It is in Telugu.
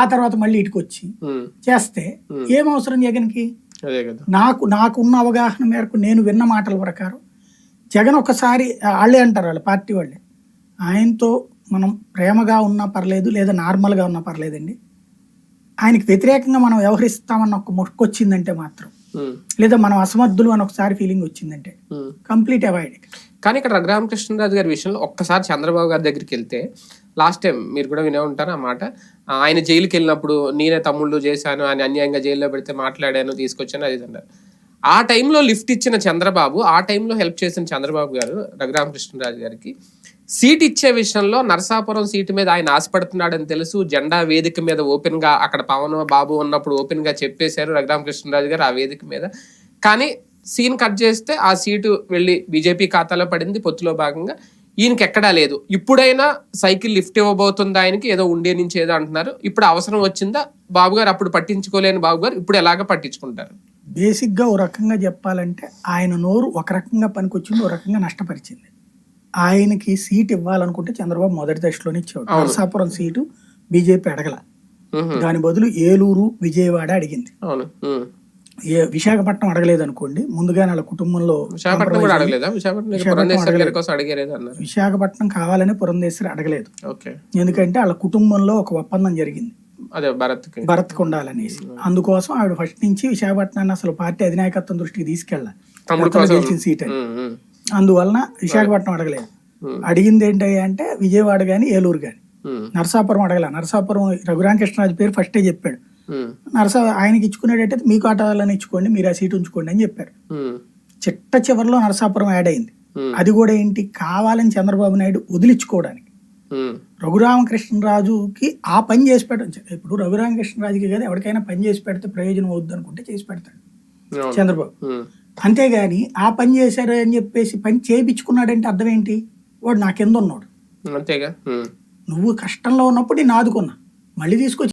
ఆ తర్వాత మళ్ళీ ఇటుకు వచ్చి ఉమ్, చేస్తే ఏం అవసరం జగన్కి? నాకు నాకున్న అవగాహన మేరకు నేను విన్న మాటల ప్రకారం జగన్ ఒకసారి వాళ్ళే అంటారు వాళ్ళ పార్టీ వాళ్ళే. ఆయనతో మనం ప్రేమగా ఉన్నా పర్లేదు లేదా నార్మల్గా ఉన్నా పర్లేదండి. ఆయనకి వ్యతిరేకంగా మనం వ్యవహరిస్తామన్న ఒక మొక్కు వచ్చిందంటే మాత్రం లేదా మనం అసమర్థులు అని ఒకసారి ఫీలింగ్ వచ్చిందంటే. కంప్లీట్ అవాయిడ్ కానీ ఇక్కడ రఘురామకృష్ణరాజు గారి విషయంలో ఒక్కసారి చంద్రబాబు గారి దగ్గరికి వెళ్తే లాస్ట్ టైం మీరు కూడా వినే ఉంటారు ఆ మాట ఆయన జైలుకి వెళ్ళినప్పుడు నేనే తమ్ముళ్ళు చేశాను ఆయన అన్యాయంగా జైల్లో పెడితే మాట్లాడాను తీసుకొచ్చాను అది అన్నారు. ఆ టైంలో లిఫ్ట్ ఇచ్చిన చంద్రబాబు ఆ టైంలో హెల్ప్ చేసిన చంద్రబాబు గారు రఘురామకృష్ణరాజు గారికి సీట్ ఇచ్చే విషయంలో నరసాపురం సీటు మీద ఆయన ఆశపడుతున్నాడని తెలుసు. జెండా వేదిక మీద ఓపెన్గా అక్కడ పవన్ బాబు ఉన్నప్పుడు ఓపెన్గా చెప్పేశారు రఘురామకృష్ణరాజు గారు ఆ వేదిక మీద. కానీ సీన్ కట్ చేస్తే ఆ సీటు వెళ్ళి బీజేపీ ఖాతాలో పడింది. పొత్తులో భాగంగా ఈయనకి ఎక్కడా లేదు. ఇప్పుడైనా సైకిల్ లిఫ్ట్ ఇవ్వబోతుంది ఆయనకి? ఏదో ఉండే నుంచి ఏదో అంటున్నారు. ఇప్పుడు అవసరం వచ్చిందా? బాబు గారు అప్పుడు పట్టించుకోలేని బాబు గారు ఇప్పుడు ఎలాగ పట్టించుకుంటారు? బేసిక్గా ఓ రకంగా చెప్పాలంటే ఆయన నోరు ఒక రకంగా పనికొచ్చింది ఓ రకంగా నష్టపరిచింది. ఆయనకి సీట్ ఇవ్వాలనుకుంటే చంద్రబాబు మొదటి దశలోనే ఇచ్చాడు నరసాపురం సీటు బీజేపీ అడగల. దాని బదులు ఏలూరు విజయవాడ అడిగింది. ఏ విశాఖపట్నం అడగలేదు అనుకోండి ముందుగా వాళ్ళ కుటుంబంలో విశాఖపట్నం కావాలని పురంధేశ్వరి అడగలేదు. ఎందుకంటే వాళ్ళ కుటుంబంలో ఒక ఒప్పందం జరిగింది. అదే భరత్కు. ఉండాలనేసి అందుకోసం ఆవిడ ఫస్ట్ నుంచి విశాఖపట్నాన్ని అసలు పార్టీ అధినాయకత్వం దృష్టికి తీసుకెళ్ళాలి. గెలిచిన సీట్ అని. అందువలన విశాఖపట్నం అడగలేదు. అడిగింది ఏంటి అంటే విజయవాడ కానీ ఏలూరు కానీ ఉమ్, నరసాపురం అడగల. నరసాపురం రఘురామకృష్ణరాజు పేరు ఫస్టే చెప్పాడు. నరసా ఆయనకి ఇచ్చుకునేటట్టే మీకు ఆటలని ఇచ్చుకోండి మీరు ఆ సీట్ ఉంచుకోండి అని చెప్పారు చిట్ట చివరిలో నరసాపురం యాడ్ అయింది. అది కూడా ఏంటి? కావాలని చంద్రబాబు నాయుడు వదిలించుకోవడానికి. రఘురామకృష్ణరాజుకి ఆ పని చేసి పెట్టచ్చు ఇప్పుడు రఘురామకృష్ణరాజుకి కదా ఎవరికైనా పని చేసి పెడితే ప్రయోజనం అవుద్ది అనుకుంటే చేసి పెడతాడు. చంద్రబాబు. అంతేగాని ఆ పని చేశారు అని చెప్పేసి పని చేయించుకున్నాడంటే అర్థం ఏంటి వాడు నా కింద ఉన్నాడు అంతేగా. నువ్వు కష్టంలో ఉన్నప్పుడు నేను ఆదుకున్నా. మళ్ళీ తీసుకొచ్చి